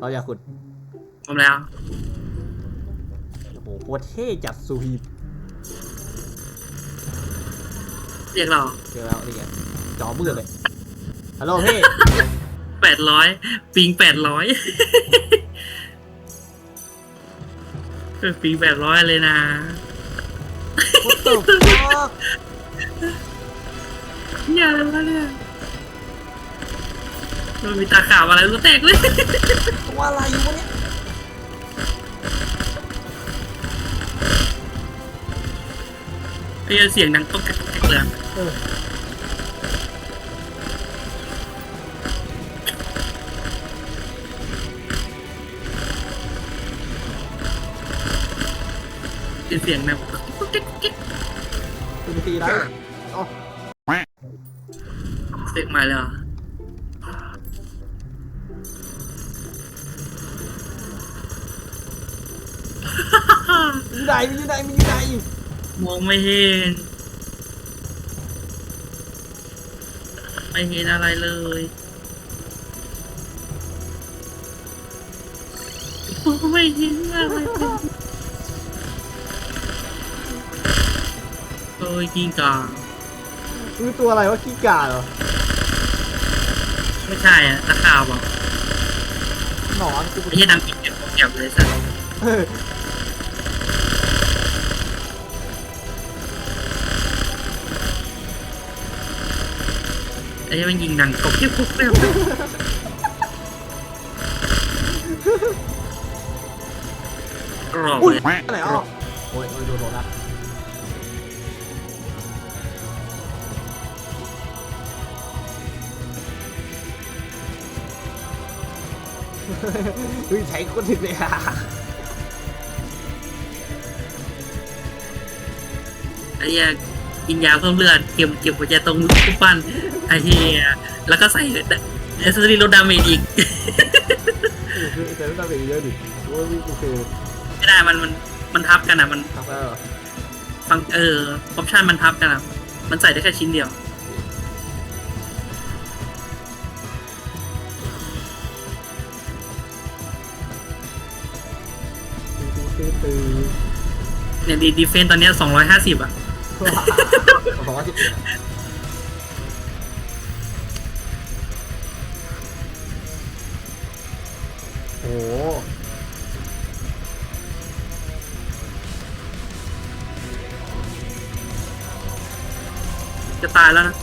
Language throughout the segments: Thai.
เราอยากขุดผมแล้วโอ้โหโคตรเท่จัดซูฮีเรียกเราเจอแล้วนี่ไงจอมืดเลยฮัลโหลพี่ แปดร้อยปิงแปดร้อยปิงแปดร้อยเลยนะ What the fuck อย่าแล้วเนี่ย มันมีตาขาวอะไรก็แตกเลยตัวอะไรอยู่วะเนี่ยไอ้เสียงดังต้องกระกระเลยเออเป็นเสียงแบบกุ๊กกิ๊กกุ๊กกิ๊กคุณไปตีได้อ๋อเสียงมาแล้ว มีไหนมีไหนมีไหนมองไม่เห็น ไม่เห็นอะไรเลยมองไม่เห็นอะไรเลยโอ้ยกิ้กาคือตัวอะไรวะขี้กาเหรอไม่ใช่อะตะขาบอกหนอนคือไอ้ยี่ดังปิดเก็บเก็บเลยสัส อ้ยี่มันยิงดังกบเก็บกบเก็บกรอบอุ้ยเลยอะไรอะโอ้ยโอ้ยโดนโดนนะเฮ้ยใช้คนถึงเลยอะไอ้ยี่ กินยาเพิ่มเลือดเก็บเก็บหัวใจตรงทุกปั้นไอเหี้ยแล้วก็ใส่เอสซีลดดาเมจอีกแต่ไม่ต้องไปเยอะดิโอ้ยโอเคไม่ได้มันมันมันทับกันอะมันทำแล้วเหรอฟังเออออปชันมันทับกันอะ มันใส่ได้แค่ชิ้นเดียวอตื้อเนี่ยดีดีเฟนตอนเนี้สองร้อยห้าสิบอะ สองร้อยสิบเอ็ดโอ้โหจะตายแล้วนะ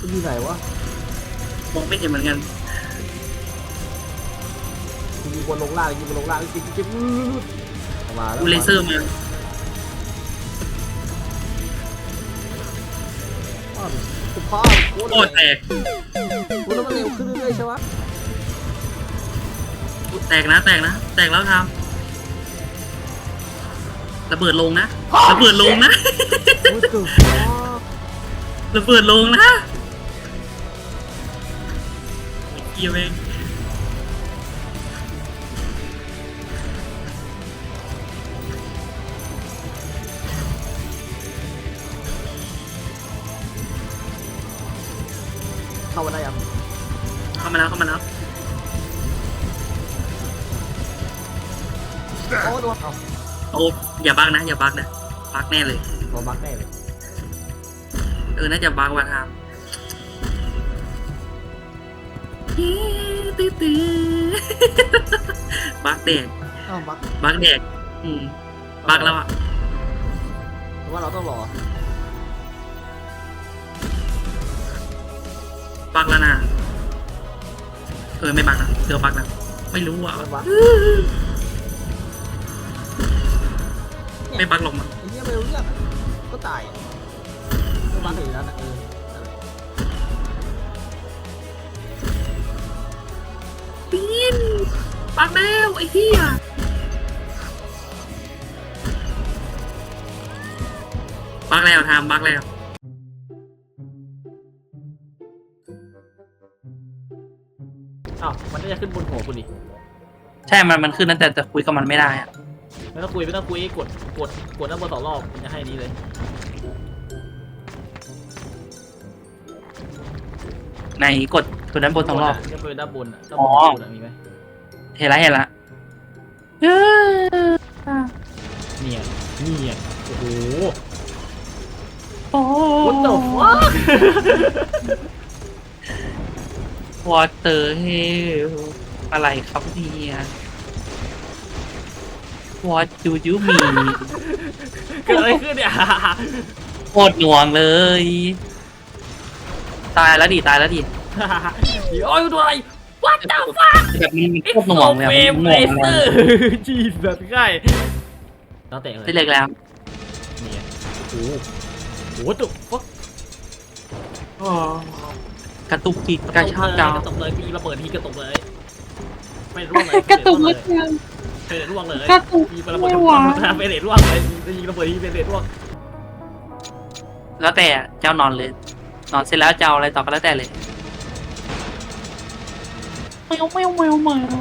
มันอยู่ไหนวะ มองไม่เห็นเหมือนกัน กูมีคนลงล่างยิงคนลงล่างจิ๊บจิ๊บออกมาแล้วกูเลเซอร์มาอ้าวสุภาพโคตรโอ้แตกโคตรมันเร็วขึ้นเรื่อยๆใช่ไหมแตกนะแตกนะ แตกแล้วครับระเบิดลงนะระเบิดลงนะโอ้ยตึกระเบิดลงนะเกียวเอง เข้ามาแล้วเข้ามาแล้วโอ้โดนเอาโอ้อย่าบักนะอย่าบักนะบักแน่เลยโดนบักแน่เลยเออน่าจะบักว่ะครับตื้อตื้อบักแดกเอ้าบักบักแดกอืมบักแล้วอะหรือว่าเราต้องรอบักแล้วนะเออไม่บักนะเดี๋ยวบักนะไม่รู้อะมันบักไม่บักลงมาไอ้เหี้ยไม่รู้เรื่องอะก็ตายอะก็บักอยู่แล้วนะเออนั่นแหละปีนบักแล้วไอ้เหี้ยบักแล้วทำบักแล้ว อ้าวมันน่าจะขึ้นบนหัวคุณดิใช่มันมันขึ้นนั่นแต่แต่คุยกับมันไม่ได้อะไม่ต้องคุยไม่ต้องคุยกดกดกดด้านบนสองรอบมันจะให้นี้เลยในกดกดด้านบนสองรอบ จะเป็นด้านบนอะด้านอ๋บอนอะมีไหมเห็นละเห็นละเออเนี่ยเนี่ยโอ้โห โอ้ What the fuck วอเตอร์เฮลอะไรครับเนี่ย What do you mean เกิดอะไรขึ้นเนี่ยโคตรหน่วงเลย ตายแล้วดิตายแล้วดิโอ้ยตัวอะไร What the fuck แบบมันโคตรหน่วงเลยอะเฟมันมหเลน่วงเซเลอยร์จีสัตว์ใกล้แล้วเตะเลยได้เล็กแล้วเนี่ยโอ้โหโอ้โหตุ๊ฟักก ระตุกจิตกระชากดาวกระตุกเลยพี่ระเบิดทีกระตุกเลย ไม่ร่วงเลยกระตุกเลยเฟรดร่วงเลยกระตุกมีระเบิดไม่ทุกไหวคนเฟรดร่วงเลยยิงระเบิดทีเฟรดร่วง แล้วแต่เจ้านอนเลย นอนเสร็จแล้วจะเอาอะไรต่อก็แล้วแต่เลยไม่เอาไม่เอาไม่เอาไม่เอา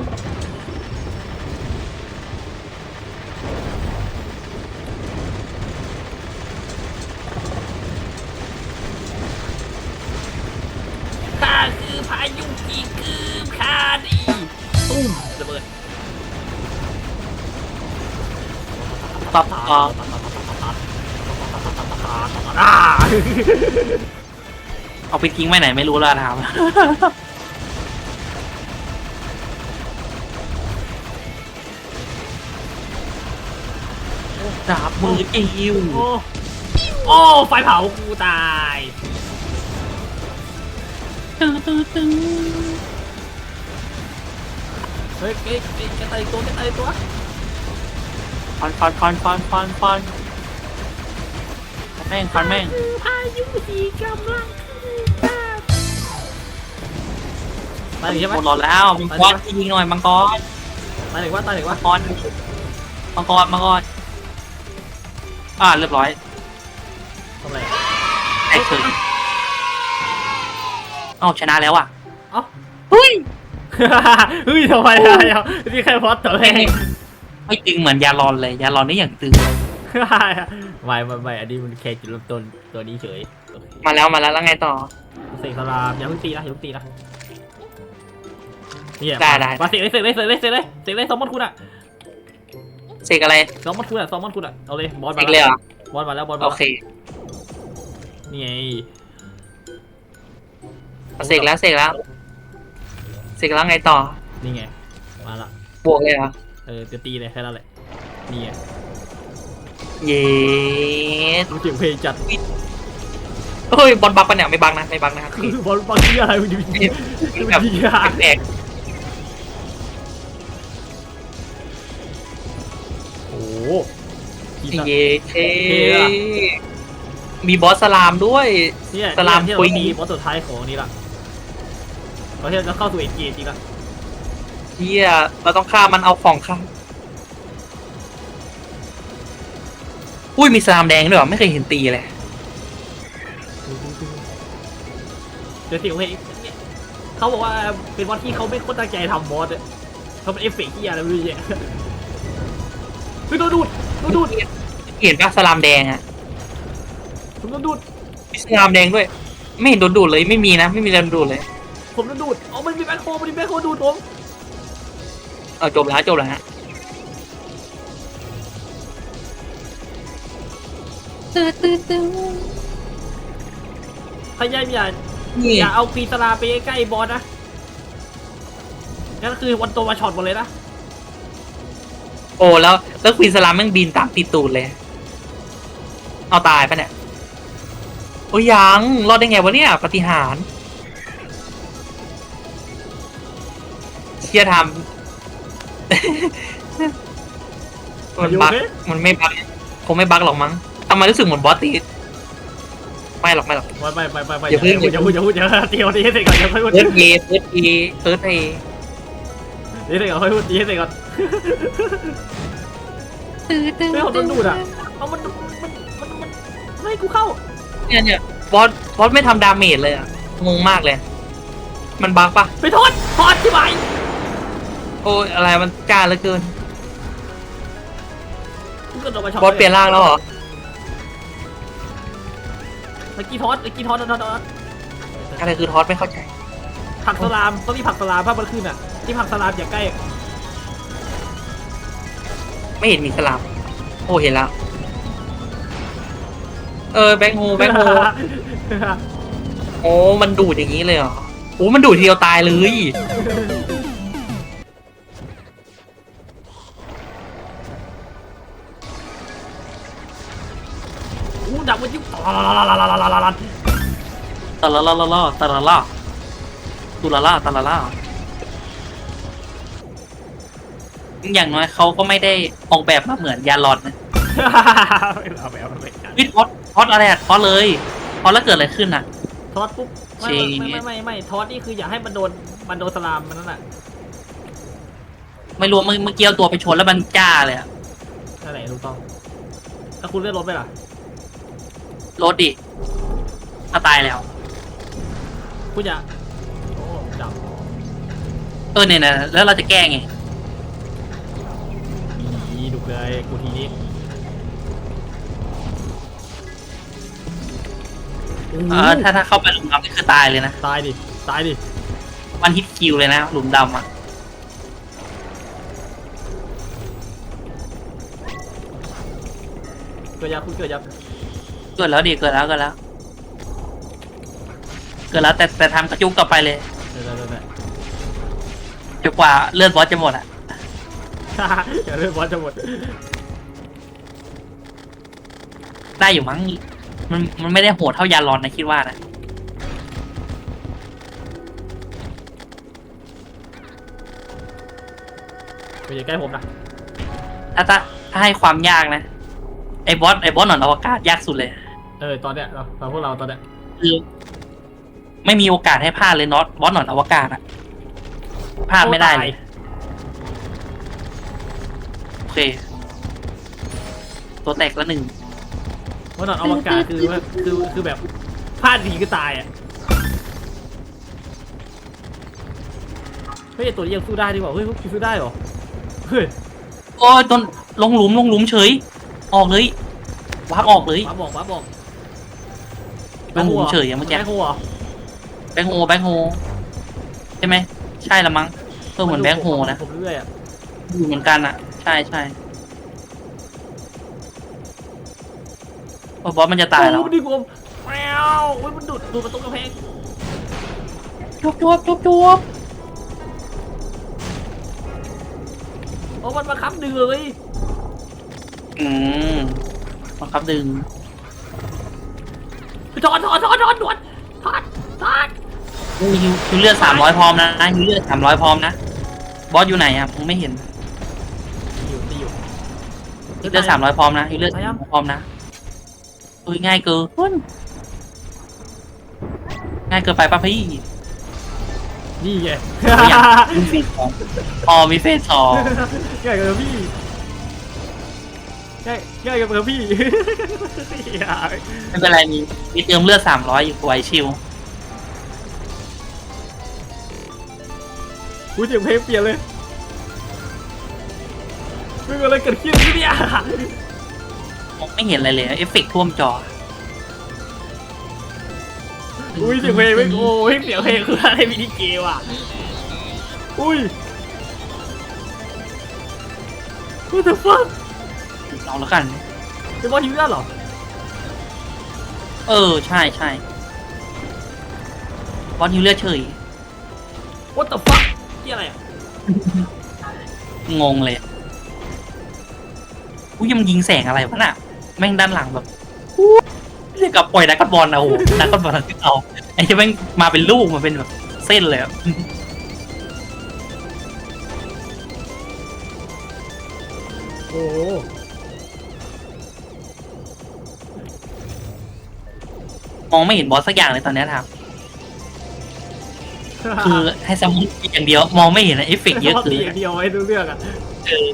ข้าคื อายุกีคือข้าดีตุ้มระเบิดปับปับอ่าเอาไปทิ้งไว้ไหนไม่รู้และถามดาบมือจิวโอ้โอ้ไฟเผากูตาย ตึ้งตึ้งตึ้งเฮ้ยเฮ้ยเฮ้ยจะตายอีกตัวจะตายอีกตัวฟันฟันฟันฟันฟันฟันฟันแม่งฟันแม่งคือพายุสีกำลังตายหนึ่งใช่ไหมหมดหลอดแล้วมังกรยิงหน่อยมังกรตายหนึ่งว่าตายหนึ่งมัว่างกรมังกรมังกรอ่าเรียบร้อยทำไรไอ้เฉย เอ้าชนะแล้วอะเอ้า เฮ้ยเฮ้ยทำไมอะเดี๋ยวนี่แค่พอดตัวเองไม่ตึงเหมือนยาลอนเลย ยาลอนนี่อย่างตึงไม่ไม่ไม่อันนี้มันแค่จุดเริ่มต้นตัวนี้เฉยโอเคมาแล้วมาแล้วแล้วไงต่อ เสกสลามอย่าเพิ่งตีนะอย่าเพิ่งตีนะเนี่ยได้ได้ มาเสกเลยเสกเลยเสกเลยเสกเลยเสกเลยสองมอนคุณอะเสกอะไรสองมอนคุณอะสองมอนคุณอะเอาเลยบอสเสมากเลยแล้วเหรอบอสมาแล้วบอสมาโอแล้วเค นี่ไง เสกแล้วเสกแล้วเสกแล้วไงต่อ นี่ไง มาละ บวกเลยเหรอ เออจะตีเลยแค่นั้นแหละ นี่ไงเย้รู้เสียงเพลงจัดเฮ้ยบอลบักปะเนี่ยไม่บักนะไม่บักนะครับคือบอลบอลที่อะไรมันดีแบบดีอะแปลกโอ้โหกีๆตาร์เย้เท่เท่อะมีบอสสลามด้วย เนี่ยสลามที่คุเรายตีบอสสุดท้ายของนี้ละ เราที่จะเข้าสู่เอ็นเกจริงละเฮียเราต้องฆ่ามันเอาของฆ่าอุ้ยมีสลามแดงด้วยเหรอไม่เคยเห็นตีเลยเดี๋ยวเสียงเพลงเนี่ยเขาบอกว่าเป็นบอสที่เขาไม่โคตรตั้งใจทำบอสอะเขาเป็นเอฟเฟกต์ที่อะไรไม่รู้เนี่ยเฮ้ยโดนดูดโดนดูดเห็นปะสลามแดงอะผมโดนดูดมีสลามแดงด้วย ไม่เห็นโดนดูดเลยไม่มีนะไม่มีโดนดูดเลย ผมโดนดูดอ๋อมันมีแบ็คโฮมันมีแบ็คโฮดูดผมเออจบแล้วจบแล้วฮะพยายามอย่านี่อย่าเอาควีนสลาไปใกล้บอสนะนั่นคือวันตัวมาช็อตหมดเลยนะโอ้แล้วแล้วควีนสลามแม่งบินตามติดตูดเลย เอาตายปะเนี่ย โอ้ยยัง รอดได้ไงวะเนี่ยปาฏิหารย์ เชียทำ มันบักมันไม่บักคงไม่บักหรอกมั้งทำไมรู้สึกเหมือนบอสตีไม่หรอกไม่หรอกไปไปไปไปไปอย่าเพิ่ง อย่าพูดอย่าพูดอย่าพูดอย่าตีเอาตีให้เสร็จก่อนอย่าค่อยพูดเอิร์ธเยเอิร์ธเยเอิร์ธเอตีให้เสร็จก่อนค่อยพูดตีให้เสร็จก่อนไม่เอาโดนดูดอะเอามันมันมันมันไม่ให้กูเข้า เนี่ยเนี่ยบอสบอสไม่ทำดาเมจเลยอะงงมากเลย มันบักปะไปโทษทอดที่ไหน โอ้ยอะไรมันจ้าเหลือเกินกูก็โดนมาช็อตบอสเปลี่ยนร่างแล้วเหรอเมื่อกี้ทอดเมื่อกี้ทอดทอดทอดอะไรคือทอสไม่เข้าใจ ผักสลามต้องมีผักสลามภาพมันขึ้นอะที่ผักสลามอย่าใกล้ไม่เห็นมีสลับโอ้เห็นแล้วเออแบงค์โฮแบงค์โฮโอ้มันดูดอย่างนี้เลยเหรอโอ้มันดูดทีเดียวตายเลย ดักมันยุ่งตาลาลาลาลาลาลาลาตลลลลตลลตุลลตลลอย่างน้อยเขาก็ไม่ได้ออกแบบมาเหมือนยาหลอดนะเอาไปเอาไปวิทออสทอสอะไรอะทอสเลยทอสแล้วเกิดอะไรขึ้นอะทอดปุ๊บไม่ไม่ไม่ไม่ไม่ทอดนี่คืออย่าให้มันโดนมันโดนสลามมันนั่นแหละไม่รู้เมื่อเมื่อกี้เอาตัวไปชนแล้วมันจ้าเลยอะนั่นแหละถูกต้องแล้วคุณเลื่อนรถไปล่ะ รถดิถ้าตายแล้วคุณอย่าโอ้จับเออเนี่ยนะแล้วเราจะแก้ไงอีดุเลยกูทีนี้เออถ้าถ้าเข้าไปหลุมดำนี่คือตายเลยนะ ตายดิ ตายดิวันฮิตคิวเลยนะ หลุมดำอะ เกิดยับคุณเกิดยับ เกิดแล้วดิเกิดแล้วเกิดแล้ว เกิดแล้วแต่แต่ทำกระจุกต่อไปเลยเดี๋ยวเดี๋ยวเดี๋ยวเดี๋ยวจนกว่าเลือดบอสจะหมดอะอย่าเลื่อนบอลจะหมดได้อยู่มั้งมันมันไม่ได้โหดเท่ายาลอนนะคิดว่านะไปอย่าใกล้ผมนะถ้าถ้าถ้าให้ความยากนะไอ้บอสไอ้บอสหนอนอวกาศยากสุดเลย เออตอนเนี้ยเราเราพวกเราตอนเนี้ยคือไม่มีโอกาสให้พลาดเลยน็อตบอสหนอนอวกาศอะพลาดไม่ได้เลยโอเค ตัวแตกละหนึ่งเพราะตอนอวกาศคือว่าคือคือแบบพลาดทีก็ตายอะเฮ้ยไอ้ตัวนี้ยังสู้ได้ดีกว่าเฮ้ยคุณสู้ได้เหรอเฮ้ยโอ้ยต้นลงหลุมลงหลุมเฉย ออกเลยวักออกเลยมาบอกมาบอก ลงหลุมเฉยอย่างเมื่อกี้แม่โคเหรอแบงค์โฮแบงค์โฮใช่ไหมใช่ละมั้งเออเหมือนแบงค์โฮนะผมเรื่อยอะอยู่เหมือนกันอะใช่ใช่โอ้บอสมันจะตายแล้วโอ้มันดีกว่าแมวอุ้ยมันดูดดูดประตูกระแพงจบจบจบจบโอ้มันมาคับดึงเลยอืมบังคับดึง ถอนถอนถอนถอนถอนถอนถอนยูยูยูเลือดสามร้อยพร้อมนะยูเลือดสามร้อยพร้อมนะ บอสอยู่ไหนอะผมไม่เห็นอยู่ตีอยู่ยูเลือดสามร้อยพร้อมนะยูเลือดสามร้อยพร้อมนะเอ้ยง่ายเกินง่ายเกินไปป่ะพี่นี่ไงมีเฟสสองอ๋อมีเฟสส องง่ายกว่าพี่ง่ายง่ายกว่าพี่ไม่เป็นไรมีมีเติมเลือดสามร้อยอยู่ไหวชิวกูเสียงเพลงเปลี่ยนเลยไม่เป็นอะไรเกิดขึ้นเนี่ยมองไม่เห็นอะไรเลยเอฟเฟกต์ท่วมจออุ้ยเสียงเพลงไม่โอ้ยเสียงเพลงคืออะไรมินิเกมอะอุ้ย What the fuck เอาแล้วกันเป็นบอลทีมได้เหรอ เออ ใช่ใช่บอสฮิวเลือดเฉย What the fuck ที่อะไรอะงงเลยอุ้ยมันยิงแสงอะไรวะน่ะ แม่งด้านหลังแบบอู้เรียกกับปล่อยนักกบอลนะโอ้โหนักกบอลที่เอาไอ้ที่แม่งมาเป็นลูกมาเป็นแบบเส้นเลย มองไม่เห็นบอสสักอย่างเลยตอนเนี้ยครับ คือให้แซมมอนอย่างเดียว มองไม่เห็นเอฟเฟกต์เยอะพเกิตีนอย่างเดียวไอ้ดูเรื่องอะเออ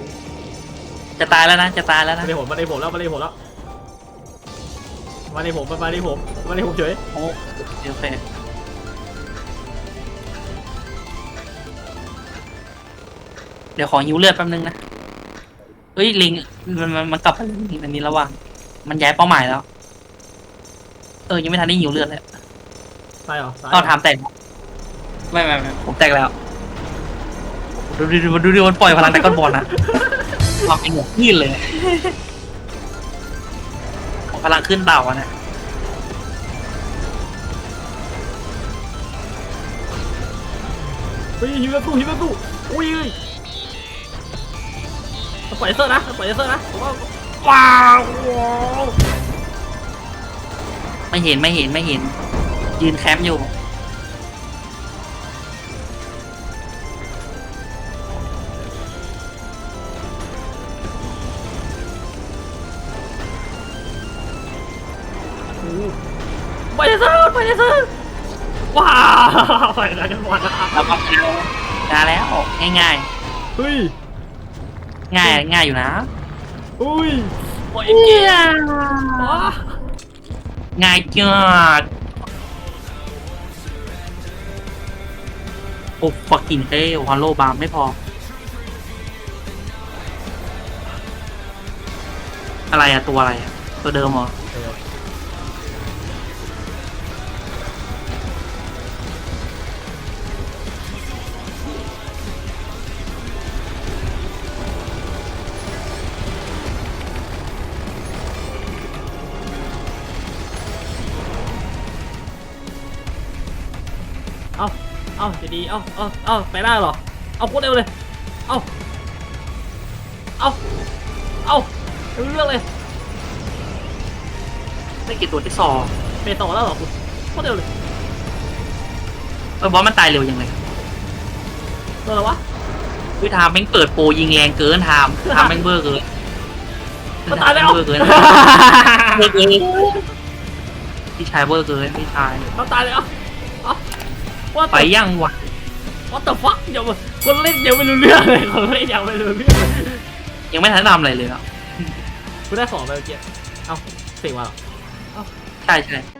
จะตายแล้วนะ จะตายแล้วมานะในผมมาในผมแล้วมาในผมแล้วมาในผมมาในผมมาในผมเฉยโอ้เดี๋ยวเฟกเดี๋ยวขอหิวเลือดแป๊บนึงนะเฮ้ยลิงมันมันมันกลับไปลิงอันนี้แล้วว่ะมันย้ายเป้าหมายแล้ว เออยังไม่ทันได้หิวเลือดเลยตายเหรอตายเอาถามแต่งไม่ไม่ไม่ผมแตกแล้วดูดิดูดูดิมันปล่อยพลังแต่ก้อนบอลนะวางเป็นหัวขึ้นเลยพลังขึ้นเต่าอะนะเฮ้ยฮิวสู้ฮิวสู้อุ้ยเฮ้ยปล่อยเซอร์นะปล่อยเซอร์นะผมว่าว้าว ไม่เห็นไม่เห็นไม่เห็น ยืนแคมป์อยู่ปล่อยเซอร์ปล่อยเซอร์ว้าวปล่อยอะไรกันหมดนะแล้วก็ชนะแล้วง่ายเฮ้ย ๆง่ายง่ายอยู่นะ อุ้ยปล่อยเกียร์ว้า ง่ายจัดโอ้ฟักกิ่งเอ้ฮอลโลบาร์ไม่พอ อะไรอะตัวอะไรอะตัวเดิมเหรอ เอาจะดีเอาเอาเอาไปได้เหรอ เอาโคตรเร็วเลย เอาเอาเอาไม่รู้เรื่องเลยไม่กี่ตัวที่สองเปต่อแล้วเหรอคุณโคตรเร็วเลย เออบอสมันตายเร็วยังไงโดนแล้ววะวิทามแม่งเปิดโปรยิงแรงเกินทามทามแม่งเบอร์เกินมันตายแล้วเบอร์เกินเบอร์เกินพี่ชายเบอร์เกินพี่ชายเขาตายเลยเอะอะ ว่าไปยังวะว่าแต่ฟักเดี๋ยวคนเล่นยังไม่รู้เรื่องเลยคนเล่นยังไม่รู้เรื่องเลยยังไม่ทันทำอะไรเลยอะคุณได้ของไปเมื่อกี้เอ้าเสียงมาเหรอใช่ใช่